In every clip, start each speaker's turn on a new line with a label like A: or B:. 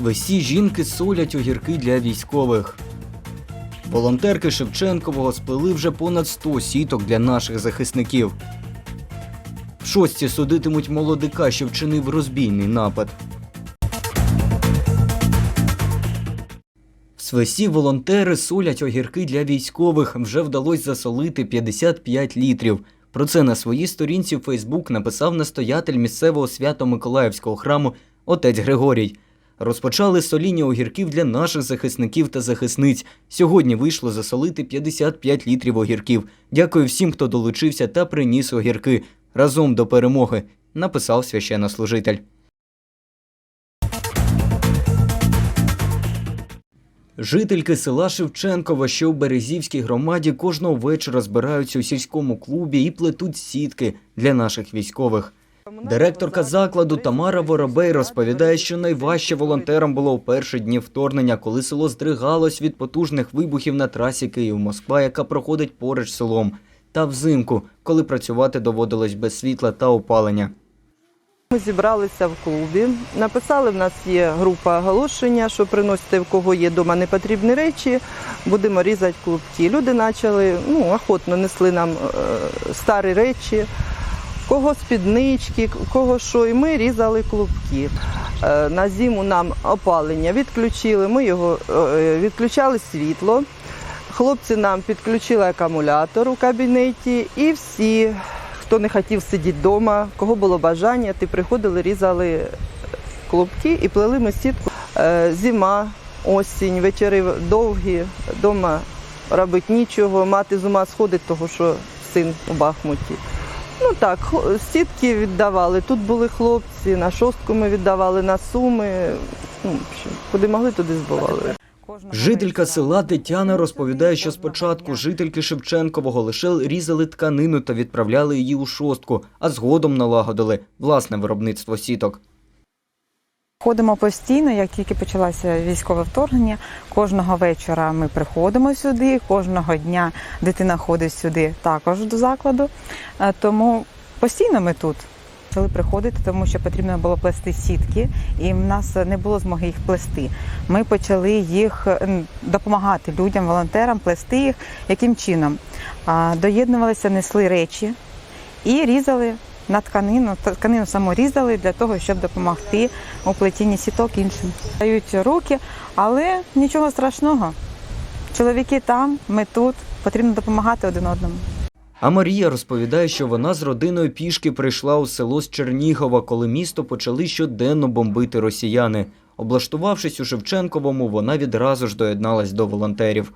A: Свесі жінки солять огірки для військових. Волонтерки Шевченкового сплели вже понад 100 сіток для наших захисників. В шостці судитимуть молодика, що вчинив розбійний напад. В Свесі волонтери солять огірки для військових. Вже вдалося засолити 55 літрів. Про це на своїй сторінці в Фейсбук написав настоятель місцевого свято-миколаївського храму отець Григорій. Розпочали соління огірків для наших захисників та захисниць. Сьогодні вийшло засолити 55 літрів огірків. Дякую всім, хто долучився та приніс огірки. Разом до перемоги, написав священнослужитель. Жительки села Шевченково, що в Березівській громаді, кожного вечора збираються у сільському клубі і плетуть сітки для наших військових. Директорка закладу Тамара Воробей розповідає, що найважче волонтерам було в перші дні вторгнення, коли село здригалось від потужних вибухів на трасі Київ-Москва, яка проходить поруч селом, та взимку, коли працювати доводилось без світла та опалення.
B: Ми зібралися в клубі. Написали, в нас є група оголошення, що приносите в кого є вдома непотрібні речі, будемо різати клубки. Люди почали ну, охотно несли нам е, старі речі, кого спіднички, кого що, і ми різали клубки. Е, на зиму нам опалення відключили, ми його е, відключали світло. Хлопці нам підключили акумулятор у кабінеті і всі хто не хотів сидіти вдома, кого було бажання, ти приходили, різали клубки і плели ми сітку. Е, Зима, осінь, вечори довгі, вдома робити нічого, мати з ума сходить, того що син у Бахмуті. Ну так, сітки віддавали. Тут були хлопці, на шостку ми віддавали, на суми. Ну, куди могли, туди збивали.
A: Жителька села Тетяна розповідає, що спочатку жительки Шевченкового лише різали тканину та відправляли її у шостку, а згодом налагодили власне виробництво сіток.
C: Ходимо постійно, як тільки почалося військове вторгнення. Кожного вечора ми приходимо сюди, кожного дня дитина ходить сюди також до закладу. Е, Тому постійно ми тут. Почали приходити, тому що потрібно було плести сітки, і в нас не було змоги їх плести. Ми почали їх допомагати людям, волонтерам, плести їх. Яким чином? Доєднувалися, несли речі і різали на тканину. Тканину саму різали для того, щоб допомогти у плетінні сіток іншим. Дають руки, але нічого страшного. Чоловіки там, ми тут. Потрібно допомагати один одному.
A: А Марія розповідає, що вона з родиною пішки прийшла у село з Чернігова, коли місто почали щоденно бомбити росіяни. Облаштувавшись у Шевченковому, вона відразу ж доєдналась до волонтерів.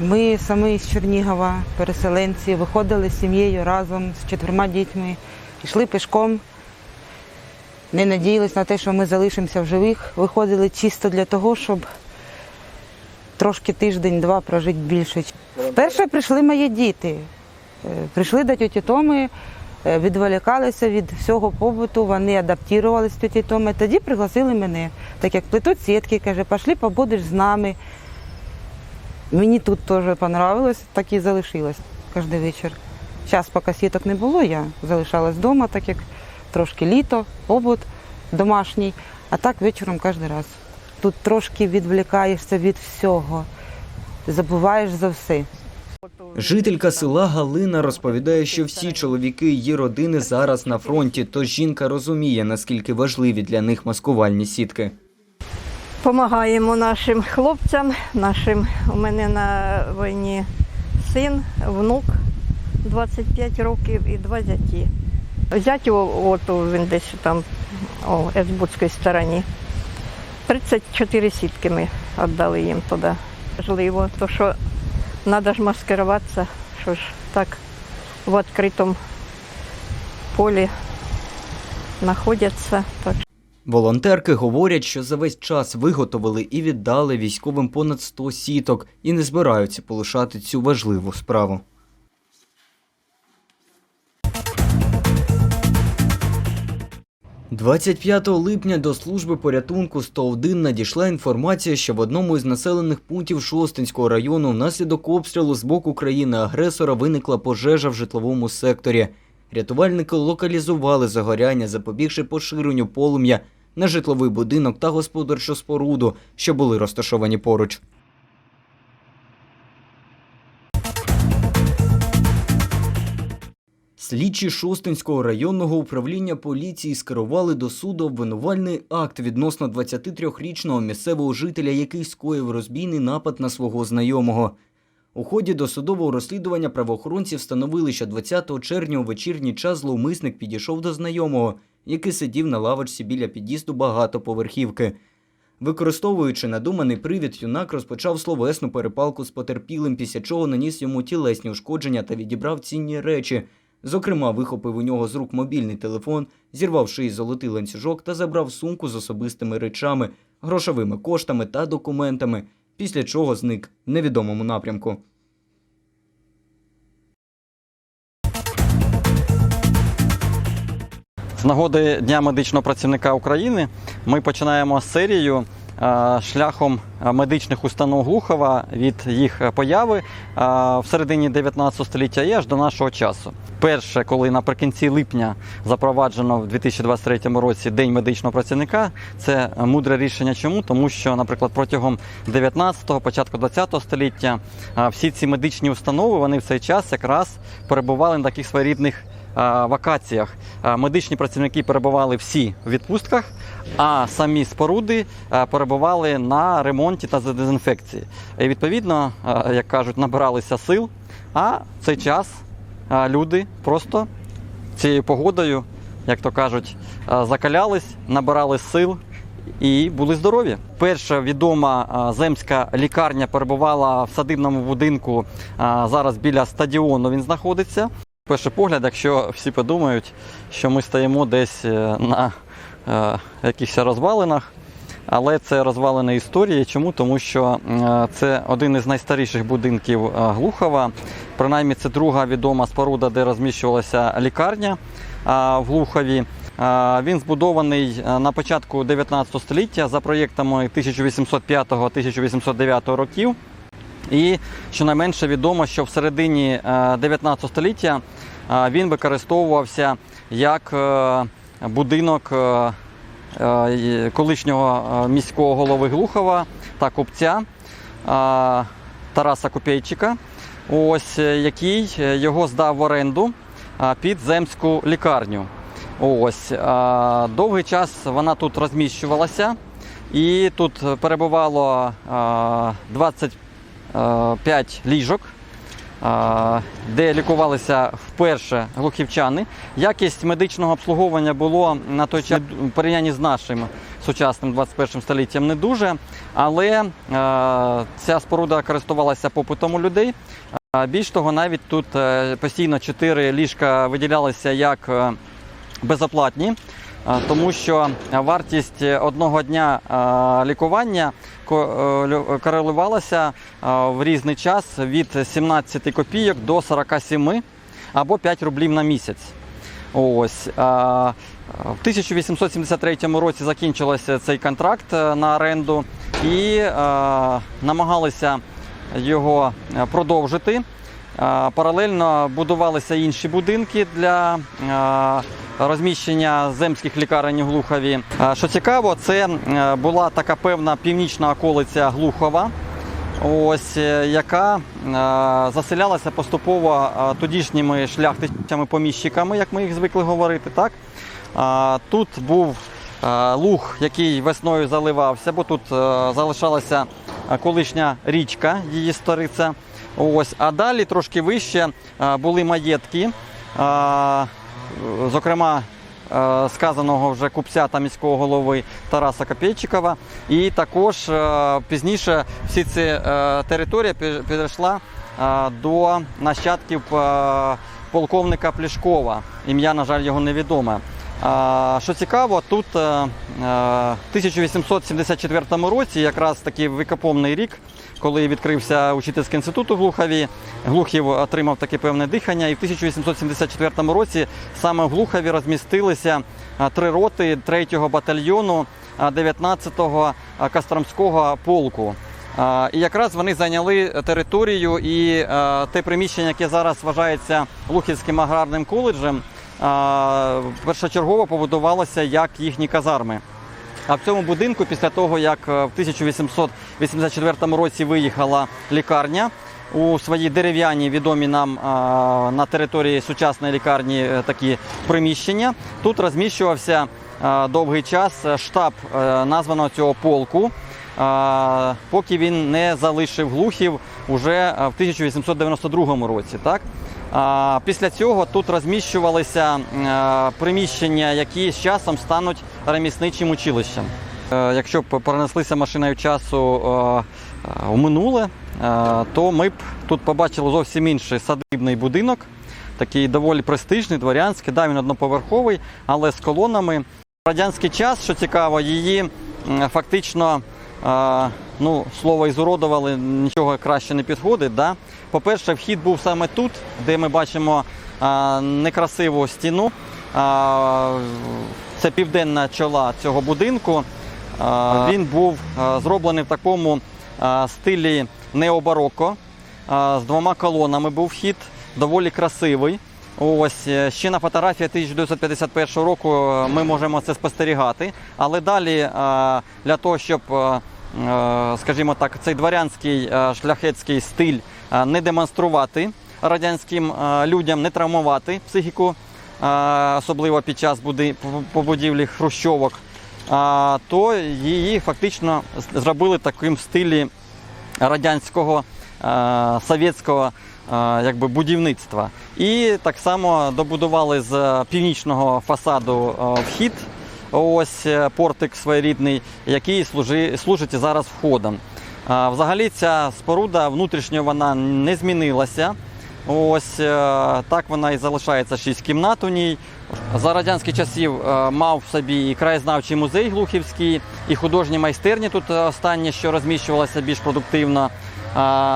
D: Ми самі з Чернігова, переселенці, виходили з сім'єю разом з чотирма дітьми, йшли пішком, не надіялись на те, що ми залишимося в живих. Виходили чисто для того, щоб трошки тиждень-два прожити більше. Вперше прийшли мої діти. Е, Прийшли до тіті Томи, е, відволікалися від всього побуту, вони адаптувалися до тіті Томи. Тоді пригласили мене, так як плетуть сітки, каже, пішли побудеш з нами. Мені тут теж понравилось, так і залишилась кожен вечір. Зараз, поки сіток не було, я залишалась вдома, так як трошки літо, побут домашній, а так вечором кожен раз. Тут трошки відвлікаєшся від всього, забуваєш за все.
A: Жителька села Галина розповідає, що всі чоловіки її родини зараз на фронті, тож жінка розуміє, наскільки важливі для них маскувальні сітки.
E: Помагаємо нашим хлопцям, нашим у мене на війні син, внук 25 років і два зяті. Зять от він десь там у Езбудській стороні. 34 сітки ми віддали їм туди. Важливо, то що треба ж маскируватися, що ж так в відкритому полі знаходяться.
A: Волонтерки говорять, що за весь час виготовили і віддали військовим понад 100 сіток і не збираються полишати цю важливу справу. «25 липня до служби порятунку 101 надійшла інформація, що в одному із населених пунктів Шостинського району внаслідок обстрілу з боку країни-агресора виникла пожежа в житловому секторі. Рятувальники локалізували загоряння, запобігши поширенню полум'я на житловий будинок та господарчу споруду, що були розташовані поруч. Слідчі Шостинського районного управління поліції скерували до суду обвинувальний акт відносно 23-річного місцевого жителя, який скоїв розбійний напад на свого знайомого. У ході досудового розслідування правоохоронці встановили, що 20 червня у вечірній час зловмисник підійшов до знайомого, який сидів на лавочці біля під'їзду багатоповерхівки. Використовуючи надуманий привід, юнак розпочав словесну перепалку з потерпілим, після чого наніс йому тілесні ушкодження та відібрав цінні речі. Зокрема, вихопив у нього з рук мобільний телефон, зірвав шиї золотий ланцюжок та забрав сумку з особистими речами, грошовими коштами та документами, після чого зник в невідомому напрямку.
F: З нагоди Дня медичного працівника України ми починаємо серію шляхом е, медичних установ Глухова від їх появи е, в середині 19 століття і аж до нашого часу. Перше, коли наприкінці липня запроваджено в 2023 році День медичного працівника, це мудре рішення. Чому? Тому що, наприклад, протягом 19-го, початку 20-го століття е, всі ці медичні установи вони в цей час якраз перебували на таких своєрідних вакаціях. Медичні працівники перебували всі в відпустках, а самі споруди перебували на ремонті та дезінфекції. І відповідно, як кажуть, набиралися сил. А в цей час люди просто цією погодою, як то кажуть, закалялись, набирали сил. І були здорові. Перша відома земська лікарня перебувала в садибному будинку. Зараз біля стадіону він знаходиться. Перший погляд, якщо всі подумають, що ми стоїмо десь е, на е, якихось розвалинах, але це розвалини історії. Чому? Тому що е, це один із найстаріших будинків е, Глухова. Принаймні, це друга відома споруда, де розміщувалася лікарня е, в Глухові. Е, Він збудований на початку 19 століття за проєктами 1805-1809 років. І щонайменше відомо, що в середині е, 19 століття е, він використовувався як е, будинок е, е, колишнього е, міського голови Глухова та купця е, Тараса Копейчика, ось е, який е, його здав в оренду е, під земську лікарню. Ось е, довгий час вона тут розміщувалася, і тут перебувало е, 20 е, 5 ліжок, е, де лікувалися вперше глухівчани. Якість медичного обслуговування було на той час в порівнянні з нашим сучасним 21 століттям не дуже, але е, ця споруда користувалася попитом у людей. Е, Більш того, навіть тут е, постійно 4 ліжка виділялися як е, безоплатні. Тому що вартість одного дня лікування е, корелювалася в різний час від 17 копійок до 47 або 5 рублів на місяць. Ось. В 1873 році закінчився цей контракт е, на оренду і е, намагалися його е, продовжити. Паралельно будувалися інші будинки для розміщення земських лікарень у Глухові. Що цікаво, це е, була така певна північна околиця Глухова, ось, е, яка е, заселялася поступово тодішніми шляхтичами-поміщиками, як ми їх звикли говорити. Так? Тут був луг, який весною заливався, бо тут залишалася колишня річка, її сториця. Ось. А далі трошки вище е, були маєтки, е, зокрема е, сказаного вже купця та міського голови Тараса Копейчикова. І також пізніше всі ці територія пі- підійшла до нащадків полковника Плішкова. Ім'я, на жаль, його невідоме. Що цікаво, тут в 1874 році, якраз такий викопомний рік, коли відкрився учительський інститут у Глухові, Глухів отримав таке певне дихання. І в 1874 році саме в Глухові розмістилися три роти 3-го батальйону е, 19-го Костромського полку. І якраз вони зайняли територію і те приміщення, яке зараз вважається Глухівським аграрним коледжем, першочергово побудувалося як їхні казарми. А в цьому будинку, після того, як е, в 1884 році виїхала лікарня, у своїй дерев'яній відомі нам а, на території сучасної лікарні е, такі приміщення, тут розміщувався довгий час е, штаб е, названого цього полку, а, поки він не залишив глухів уже е, в 1892 році. Так? Після цього тут розміщувалися е, приміщення, які з часом стануть ремісничим училищем. Е, Якщо б перенеслися машиною часу е, е, минуле, то ми б тут побачили зовсім інший садибний будинок, такий доволі престижний, дворянський. Да, він одноповерховий, але з колонами. Радянський час, що цікаво, її фактично ну, слово ізуродували, нічого краще не підходить. Да? По-перше, вхід був саме тут, де ми бачимо е, некрасиву стіну. Е, Це південна чола цього будинку. Е, Він був е, зроблений в такому е, стилі необароко. Е, З двома колонами був вхід, доволі красивий. Ось ще на фотографії 1951 року е, ми можемо це спостерігати. Але далі для того, щоб, е, скажімо так, цей дворянський е, шляхетський стиль е, не демонструвати радянським е, людям, не травмувати психіку, е, особливо під час побудівлі хрущовок, е, то її фактично зробили таким стилі радянського е, совєтського е, якби, будівництва. І так само добудували з північного фасаду е, вхід, ось е, портик своєрідний, який служи, служить зараз входом. Взагалі ця споруда внутрішньо вона не змінилася. Ось е, так вона і залишається шість кімнат у ній. За радянських часів е, мав в собі і краєзнавчий музей Глухівський, і художні майстерні тут останнє, що розміщувалося більш продуктивно.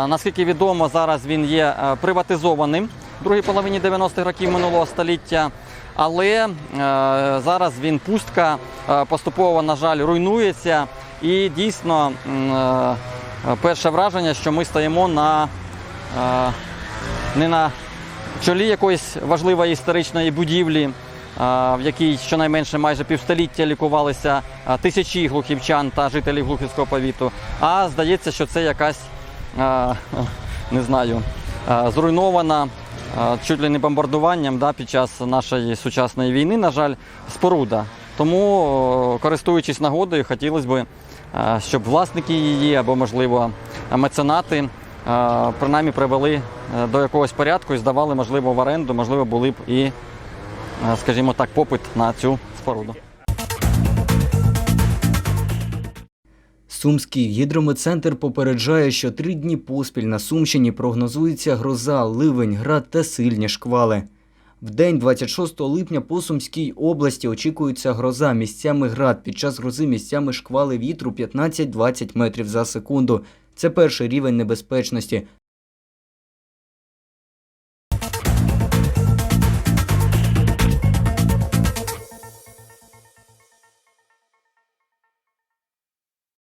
F: Наскільки відомо, зараз він є приватизованим в другій половині 90-х років минулого століття. Але е, зараз він пустка, е, поступово, на жаль, руйнується. І дійсно е, перше враження, що ми стоїмо на не на чолі якоїсь важливої історичної будівлі, в якій щонайменше майже півстоліття лікувалися тисячі глухівчан та жителів Глухівського повіту. А здається, що це якась не знаю, зруйнована чуть ли не бомбардуванням да, під час нашої сучасної війни, на жаль, споруда. Тому, користуючись нагодою, хотілося б, щоб власники її або, можливо, меценати принаймні привели е, до якогось порядку і здавали, можливо, в оренду, можливо, були б і, е, скажімо так, попит на цю споруду.
A: Сумський гідрометцентр попереджає, що три дні поспіль на Сумщині прогнозується гроза, ливень, град та сильні шквали. В день 26 липня по Сумській області очікується гроза місцями град. Під час грози місцями шквали вітру 15-20 метрів за секунду. Це перший рівень небезпечності.